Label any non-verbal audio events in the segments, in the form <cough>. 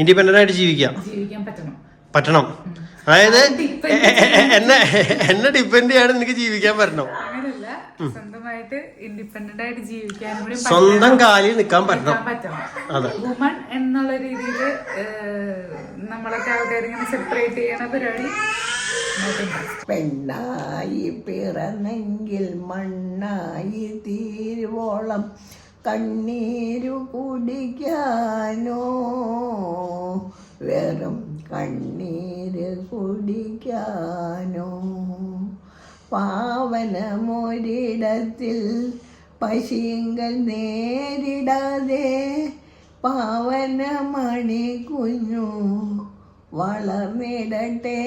Independent ആയിട്ട് ജീവിക്കാം. ജീവിക്കാൻ പറ്റണം. പറ്റണം. അതായത് എന്നെ എന്നെ ഡിപ്പെൻഡ് ചെയ്യാണ് നിനക്ക് ജീവിക്കാൻ പറ്റണം. അങ്ങനല്ല. സ്വന്തമായിട്ട് ഇൻഡിപെൻഡന്റ് ആയിട്ട് ജീവിക്കാനും സ്വന്തം കാലിൽ നിൽക്കാൻ പറ്റണം. പറ്റണം. അതെ. വുമൺ എന്നുള്ള രീതിയിൽ നമ്മളൊക്കെ ആൾക്കാർ ഇങ്ങനെ സെപ്പറേറ്റ് ചെയ്യണ പരിപാടി. പെണ്ണായി പിറന്നെങ്കിൽ മണ്ണായി തീരുവോളം. കണ്ണീരു കുടിക്കാനോ? വെറും കണ്ണീര് കുടിക്കാനോ? പാവനമൊരിടത്തിൽ പശീങ്കൽ നേരിടാതെ പാവനമണി കുഞ്ഞു വളർന്നിടട്ടെ.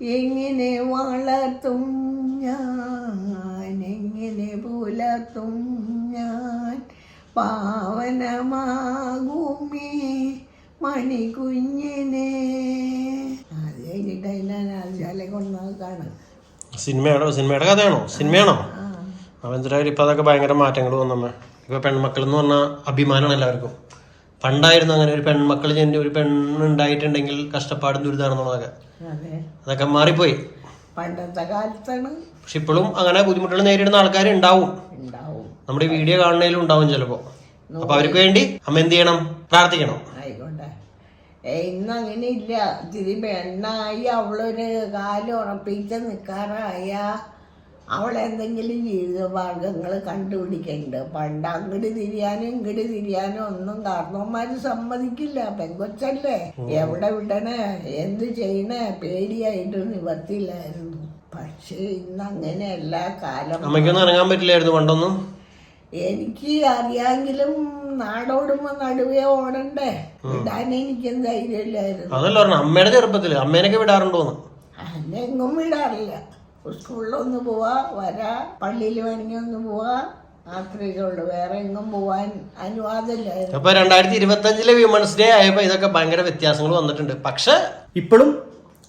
എങ്ങനെ വളർത്തും ഞാൻ? എങ്ങനെ പുലർത്തും ഞാൻ പാവനമാകുമേ മണികുഞ്ഞിനെ. അത് കഴിഞ്ഞിട്ട് അതിനെ കൊണ്ടാക്കാണ് സിനിമയാണോ? സിനിമയുടെ കഥയാണോ? സിനിമയാണോ? അവൻ എന്തായാലും ഇപ്പം അതൊക്കെ ഭയങ്കര മാറ്റങ്ങൾ വന്നമ്മേ ഇപ്പം പെൺമക്കൾ എന്ന് പറഞ്ഞാൽ അഭിമാനമാണ് എല്ലാവർക്കും. പണ്ടായിരുന്നു അങ്ങനെ ഒരു പെൺമക്കൾ ജനി ഒരു പെണ്ണുണ്ടായിട്ടുണ്ടെങ്കിൽ കഷ്ടപ്പാടും ദുരിതാണെന്നുള്ളതൊക്കെ. അതെ. അതൊക്കെ മാറിപ്പോയി. പണ്ടത്തെ കാലത്താണ്. പക്ഷെ ഇപ്പോഴും അങ്ങനെ ബുദ്ധിമുട്ടുകൾ നേരിടുന്ന ആൾക്കാർ ഉണ്ടാവും. നമ്മുടെ ഈ വീഡിയോ കാണുന്നതിലും ഉണ്ടാവും ചിലപ്പോ. അപ്പൊ അവർക്ക് വേണ്ടി അമ്മ എന്ത് ചെയ്യണം? പ്രാർത്ഥിക്കണം. ആയിക്കോട്ടെ. ഇന്ന് അങ്ങനെ ഇല്ല ഇത്തിരി പെണ്ണായി അവളൊരു കാലം ഉറപ്പിച്ച് നിൽക്കാറായ അവൾ എന്തെങ്കിലും ജീവിത മാർഗങ്ങൾ കണ്ടുപിടിക്കുന്നുണ്ട് പണ്ട് അങ്ങോട്ട് തിരിയാനും ഇങ്ങോട്ട് തിരിയാനും ഒന്നും കാരണവന്മാര് സമ്മതിക്കില്ല. പെങ്കൊച്ചല്ലേ? എവിടെ വിടണേ? എന്ത് ചെയ്യണേ? പേടിയായിട്ട് നിവർത്തിയില്ലായിരുന്നു. പക്ഷേ ഇന്ന് അങ്ങനെയല്ല കാലം അമ്മയ്ക്കൊന്നും ഇറങ്ങാൻ പറ്റില്ലായിരുന്നു പണ്ടൊന്നും. എനിക്ക് അറിയാമെങ്കിലും നാടോടുമ്പോ നടുവേ ഓടണ്ടേ? വിടാൻ എനിക്കും ധൈര്യമില്ലായിരുന്നു. അതല്ല പറഞ്ഞു അമ്മയുടെ ചെറുപ്പത്തിൽ അമ്മേനൊക്കെ വിടാറുണ്ടോന്ന്? എന്നെ എങ്ങും വിടാറില്ല സ്കൂളിലൊന്ന് പോവാ വരാ പള്ളിയിൽ വേണമെങ്കിൽ ഒന്ന് പോവാ അത്രയൊക്കെ വേറെ എങ്ങും പോവാൻ അനുവാദമില്ലായിരുന്നു. അപ്പൊ രണ്ടായിരത്തി ഇരുപത്തി അഞ്ചിലെ വിമൻസ് ഡേ ആയപ്പോ ഇതൊക്കെ ഭയങ്കര വ്യത്യാസങ്ങൾ വന്നിട്ടുണ്ട്. പക്ഷെ ഇപ്പോഴും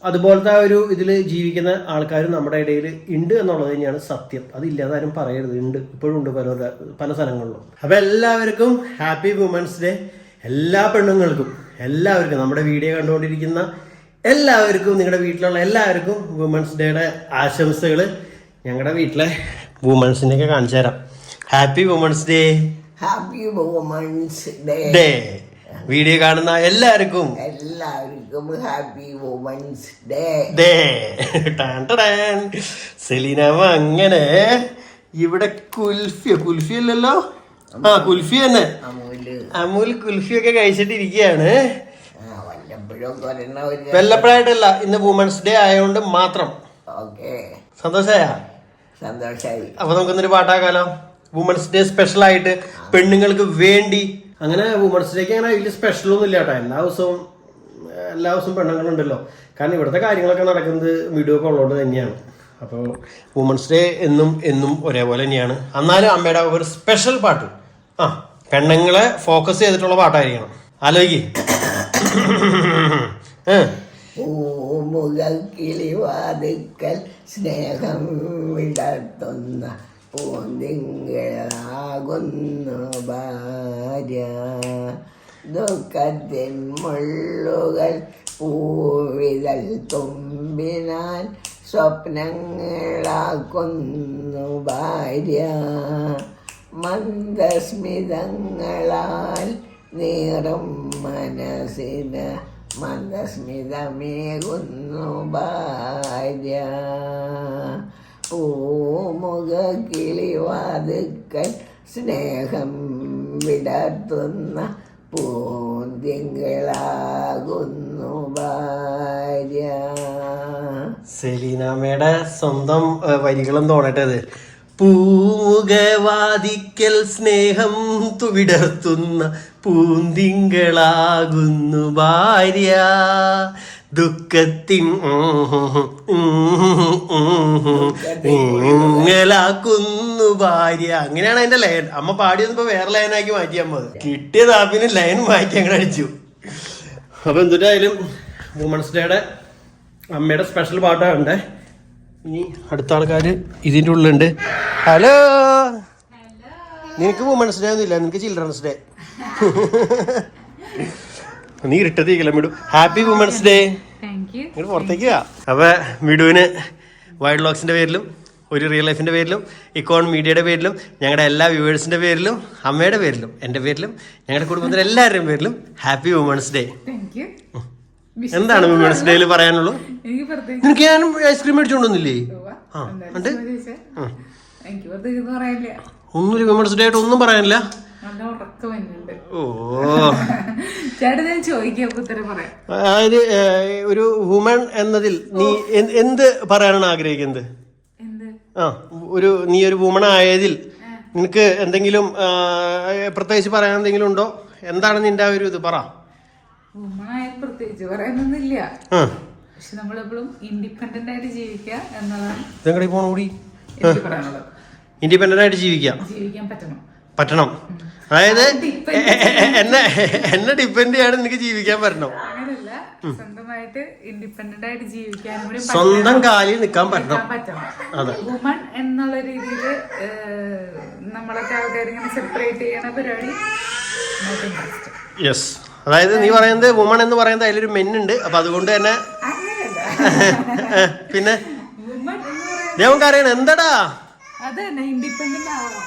അതുപോലത്തെ ആ ഒരു ഇതിൽ ജീവിക്കുന്ന ആൾക്കാർ നമ്മുടെ ഇടയിൽ ഉണ്ട് എന്നുള്ളത് തന്നെയാണ് സത്യം. അതില്ലാതെ ആരും പറയരുത്. ഉണ്ട്. ഇപ്പോഴും ഉണ്ട് പല പല സ്ഥലങ്ങളിലും. അപ്പൊ എല്ലാവർക്കും ഹാപ്പി വുമൻസ് ഡേ. എല്ലാ പെണ്ണുങ്ങൾക്കും എല്ലാവർക്കും. നമ്മുടെ വീഡിയോ കണ്ടുകൊണ്ടിരിക്കുന്ന എല്ലാവർക്കും നിങ്ങളുടെ വീട്ടിലുള്ള എല്ലാവർക്കും വുമൻസ് ഡേയുടെ ആശംസകൾ ഞങ്ങളുടെ വീട്ടിലെ വുമൻസിനെയൊക്കെ കാണിച്ചു തരാം. Happy women's day. Happy women's day. Day. Video കാണുന്ന എല്ലാവർക്കും. എല്ലാവർക്കും ഹാപ്പി വുമൻസ് ഡേ ഡേ. സെലീനാമ അങ്ങനെ. ഇവിടെ കുൽഫിയ കുൽഫി അല്ലല്ലോ ആ കുൽഫി തന്നെ. അമൂൽ കുൽഫി ഒക്കെ കഴിച്ചിട്ടിരിക്കുകയാണ്. വെല്ലപ്പോഴായിട്ടല്ല ഇന്ന് വുമൻസ് ഡേ ആയതുകൊണ്ട് മാത്രം. സന്തോഷായാ സന്തോഷായ? സന്തോഷായി. അപ്പൊ നമുക്കൊന്നൊരു പാട്ടാക്കാലോ വുമൻസ് ഡേ സ്പെഷ്യൽ ആയിട്ട് പെണ്ണുങ്ങൾക്ക് വേണ്ടി അങ്ങനെ വുമൺസ് ഡേക്ക് അങ്ങനെ വലിയ സ്പെഷ്യൽ ഒന്നും ഇല്ല കേട്ടോ എല്ലാ ദിവസവും എല്ലാ ദിവസവും പെണ്ണുങ്ങളുണ്ടല്ലോ. കാരണം ഇവിടുത്തെ കാര്യങ്ങളൊക്കെ നടക്കുന്നത് വീഡിയോ ഒക്കെ ഉള്ളതുകൊണ്ട് തന്നെയാണ്. അപ്പോൾ വുമൺസ് ഡേ എന്നും എന്നും ഒരേപോലെ തന്നെയാണ്. എന്നാലും അമ്മയുടെ ഒരു സ്പെഷ്യൽ പാട്ട്. ആ പെണ്ണുങ്ങളെ ഫോക്കസ് ചെയ്തിട്ടുള്ള പാട്ടായിരിക്കണം. ആലോചിക്ക്. മുഖം കിളി വാതുക്കൽ സ്നേഹം വിടർത്തുന്ന പൂന്തിങ്കളാകുന്നു ഭാര്യ. ദുഃഖത്തിൻ മുള്ളുകൾ പൂവിതൽ തുമ്പിനാൽ സ്വപ്നങ്ങളാക്കുന്നു ഭാര്യ. മന്ദസ്മിതങ്ങളാൽ നീറും മനസ്സിന് മന്ദസ്മിതമേകുന്നു ഭാര്യ. പൂമുഖ കിളിവാതുക്കൽ സ്നേഹം വിടർത്തുന്ന പൂന്തിങ്കളാകുന്നു ഭാര്യ. സെലീനാമയുടെ സ്വന്തം വരികളും തോന്നട്ടത് പൂമുഖവാദിക്കൽ സ്നേഹം തുവിടർത്തുന്ന പൂന്തിങ്കളാകുന്നു ഭാര്യ. ദുഃഖത്തിൻ ഇങ്ങലാക്കുന്നു ഭാര്യ. അങ്ങനെയാണ് അതിന്റെ ലയൻ അമ്മ പാടിയതിപ്പോ വേറെ ലയനാക്കി മാറ്റി അമ്മ. കിട്ടിയ താപ്പിന് ലൈൻ മാറ്റി അങ്ങനെ അടിച്ചു. അപ്പൊ എന്തിട്ടായാലും വുമൺസ് ഡേയുടെ അമ്മയുടെ സ്പെഷ്യൽ പാട്ടാണ് ഇനി അടുത്ത ആൾക്കാര് ഇതിന്റെ ഉള്ളിലുണ്ട് ഹലോ നിനക്ക് വുമൺസ് ഡേ ഒന്നും ഇല്ല നിനക്ക് ചിൽഡ്രൻസ് ഡേ <laughs> നീ ഇട്ടത്തേക്കല്ല കിളമ്പിടും ഹാപ്പി വുമൻസ് ഡേ ഇങ്ങോട്ട് പുറത്തേക്ക് അപ്പൊ മിടുവിന് വൈൽഡ് ലോക്സിന്റെ പേരിലും ഒരു റിയൽ ലൈഫിന്റെ പേരിലും ഇക്കോൺ മീഡിയയുടെ പേരിലും ഞങ്ങളുടെ എല്ലാ വ്യൂവേഴ്സിന്റെ പേരിലും അമ്മയുടെ പേരിലും എന്റെ പേരിലും ഞങ്ങളുടെ കുടുംബത്തിലെ എല്ലാവരുടെയും പേരിലും ഹാപ്പി വുമൺസ് ഡേ എന്താണ് വുമൺസ് ഡേയിൽ പറയാനുള്ളൂ? എനിക്ക് നിനക്ക് ഞാൻ ഐസ്ക്രീം മേടിച്ചോണ്ടൊന്നില്ലേ ഉവ്വ. ആ, ഉണ്ട്? ഒന്നും വുമൻസ് ഡേ ആയിട്ട് ഒന്നും പറയാനില്ല. ഓ. <laughs> അതായത് ഒരു വുമൺ എന്നതിൽ നീ എന്ത് പറയാനാണ് ആഗ്രഹിക്കുന്നത്? ആ ഒരു നീ ഒരു വുമൺ ആയതിൽ നിനക്ക് എന്തെങ്കിലും പ്രത്യേകിച്ച് പറയാൻ എന്തെങ്കിലും ഉണ്ടോ? എന്താണ് നിന്റെ ആ ഒരു ഇത്? പറ. പ്രത്യേകിച്ച് പറയാനൊന്നുമില്ല. ആ. പക്ഷെ നമ്മളെപ്പോഴും ഇൻഡിപെൻഡന്റ് ആയിട്ട് ജീവിക്കുക എന്നതാണ് ഇതെങ്ങടെ പോണ കൂടി? എനിക്ക് പറയാനുള്ളത്. ഇൻഡിപെൻഡന്റ് ആയിട്ട് ജീവിക്കാം ജീവിക്കാൻ പറ്റണം. പറ്റണം. അതായത് എന്നെ എന്നെ ഡിപ്പെൻഡ് ചെയ്യാതെ എനിക്ക് ജീവിക്കാൻ പറ്റണം? അങ്ങനല്ല. സ്വന്തമായിട്ട് ഇൻഡിപെൻഡന്റ് ആയിട്ട് ജീവിക്കാനും കൂടി സ്വന്തം കാലിൽ നിൽക്കാൻ പറ്റണം. പറ്റണം. അതെ. വുമൺ എന്നുള്ള രീതിയിൽ നമ്മളൊക്കെ സെപ്പറേറ്റ് ചെയ്യണ പരിപാടി യെസ് അതായത് നീ പറയുന്നത് വുമൺ എന്ന് പറയുന്നത് അതിലൊരു മെന്നുണ്ട് അപ്പൊ അതുകൊണ്ട് തന്നെ അങ്ങനെയല്ല. <laughs> പിന്നെ? വുമൺ എന്ന് പറയുന്നത് ഞാൻ അറിയണം എന്താടാ? അത് തന്നെ ഇൻഡിപെൻഡന്റ് ആവണം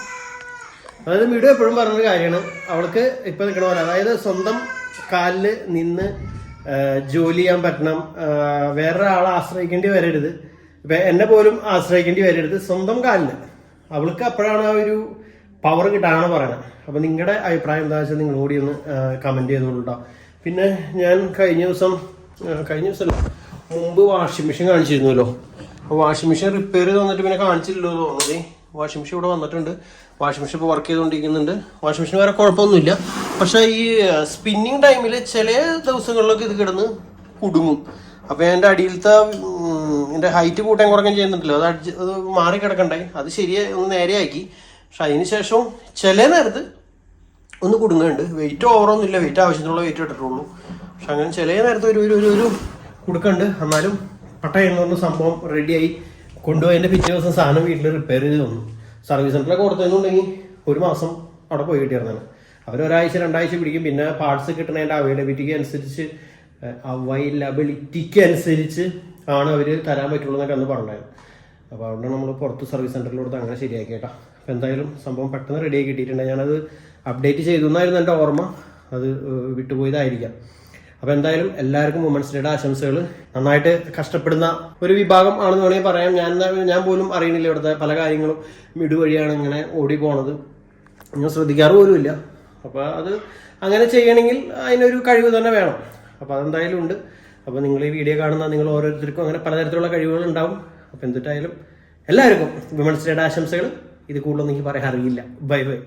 അതായത് വീഡിയോ എപ്പോഴും പറഞ്ഞൊരു കാര്യമാണ്. അവൾക്ക് ഇപ്പൊ നിൽക്കണ പോലെ അതായത് സ്വന്തം കാലിൽ നിന്ന് ജോലി ചെയ്യാൻ പറ്റണം വേറൊരാളെ ആശ്രയിക്കേണ്ടി വരരുത്. ഇപ്പൊ എന്നെ പോലും ആശ്രയിക്കേണ്ടി വരരുത് സ്വന്തം കാലിൽ. അവൾക്ക് അപ്പോഴാണ് ആ ഒരു പവർ കിട്ടാണ് പറയണത്. അപ്പൊ നിങ്ങളുടെ അഭിപ്രായം എന്താ വെച്ചാൽ നിങ്ങൾ കൂടി ഒന്ന് ചെയ്തോളൂ ട്ടോ. പിന്നെ ഞാൻ കഴിഞ്ഞ ദിവസം കഴിഞ്ഞ ദിവസം മുമ്പ് വാഷിംഗ് മെഷീൻ കാണിച്ചിരുന്നല്ലോ. വാഷിംഗ് മെഷീൻ റിപ്പയർ ചെയ്ത് വന്നിട്ട് പിന്നെ കാണിച്ചില്ലല്ലോ തോന്നുന്നത് വാഷിംഗ് മെഷീൻ ഇവിടെ വന്നിട്ടുണ്ട്. വാഷിംഗ് മെഷീൻ ഇപ്പോൾ വർക്ക് ചെയ്തുകൊണ്ടിരിക്കുന്നുണ്ട്. വാഷിംഗ് മെഷീൻ വേറെ കുഴപ്പമൊന്നുമില്ല. പക്ഷേ ഈ സ്പിന്നിങ് ടൈമിൽ ചില ദിവസങ്ങളിലൊക്കെ ഇത് കിടന്ന് കുടുങ്ങും. അപ്പോൾ എന്റെ അടിയിലത്തെ എന്റെ ഹൈറ്റ് കൂട്ടാൻ കുറയ്ക്കാൻ ചെയ്യുന്നുണ്ടല്ലോ. അത് അത് മാറി കിടക്കണ്ടായി അത് ശരിയായി ഒന്ന് നേരെയാക്കി. പക്ഷെ അതിന് ശേഷം ചില നേരത്ത് ഒന്ന് കുടുങ്ങുന്നുണ്ട്. വെയിറ്റ് ഓവറൊന്നും ഇല്ല വെയിറ്റ് ആവശ്യത്തിനുള്ള വെയിറ്റ് ഇട്ടിട്ടുള്ളൂ. പക്ഷെ അങ്ങനെ ചില നേരത്തെ ഒരു ഒരു ഒരു കുടുക്കുണ്ട്. എന്നാലും പട്ടയെന്ന് പറഞ്ഞ സംഭവം റെഡിയായി കൊണ്ടുപോയി. എന്റെ പിറ്റേ ദിവസം സാധനം വീട്ടിൽ റിപ്പയർ ചെയ്ത് തന്നു. സർവീസ് സെന്ററിലൊക്കെ കൊടുത്തതെന്നുണ്ടെങ്കിൽ ഒരു മാസം അവിടെ പോയി കിട്ടിയിരുന്നാണ് അവർ ഒരാഴ്ച രണ്ടാഴ്ച പിടിക്കും. പിന്നെ പാർട്സ് കിട്ടുന്നതിന്റെ അവൈലബിലിറ്റിക്ക് അനുസരിച്ച് അവൈലബിലിറ്റിക്ക് അനുസരിച്ച് ആണ് അവർ തരാൻ പറ്റുള്ളൂ എന്നൊക്കെ അന്ന് പറഞ്ഞത് അപ്പോൾ അവിടെ നമ്മൾ പുറത്ത് സർവീസ് സെന്ററിൽ കൊടുത്ത് അങ്ങനെ ശരിയാക്കി കേട്ടോ. അപ്പോൾ എന്തായാലും സംഭവം പെട്ടെന്ന് റെഡിയാക്കി കിട്ടിയിട്ടുണ്ട്. ഞാനത് അപ്ഡേറ്റ് ചെയ്തു എന്നായിരുന്നു എന്റെ ഓർമ്മ. അത് വിട്ടുപോയതായിരിക്കാം. അപ്പോൾ എന്തായാലും എല്ലാവർക്കും വുമൻസ് ഡേയുടെ ആശംസകൾ നന്നായിട്ട് കഷ്ടപ്പെടുന്ന ഒരു വിഭാഗം ആണെന്ന് വേണമെങ്കിൽ പറയാം. ഞാൻ ഞാൻ പോലും അറിയണില്ല ഇവിടുത്തെ പല കാര്യങ്ങളും. മിടു വഴിയാണ് ഇങ്ങനെ ഓടി പോണത്. ഞാൻ ശ്രദ്ധിക്കാറ് പോലും ഇല്ല. അപ്പോൾ അത് അങ്ങനെ ചെയ്യണമെങ്കിൽ അതിനൊരു കഴിവ് തന്നെ വേണം. അപ്പോൾ അതെന്തായാലും ഉണ്ട്. അപ്പോൾ നിങ്ങൾ ഈ വീഡിയോ കാണുന്ന നിങ്ങൾ ഓരോരുത്തർക്കും അങ്ങനെ പലതരത്തിലുള്ള കഴിവുകൾ ഉണ്ടാവും. അപ്പോൾ എന്തിട്ടായാലും എല്ലാവർക്കും വിമൻസ് ഡേയുടെ ആശംസകൾ ഇത് കൂടുതലൊന്നും എനിക്ക് പറയാൻ അറിയില്ല. Bye bye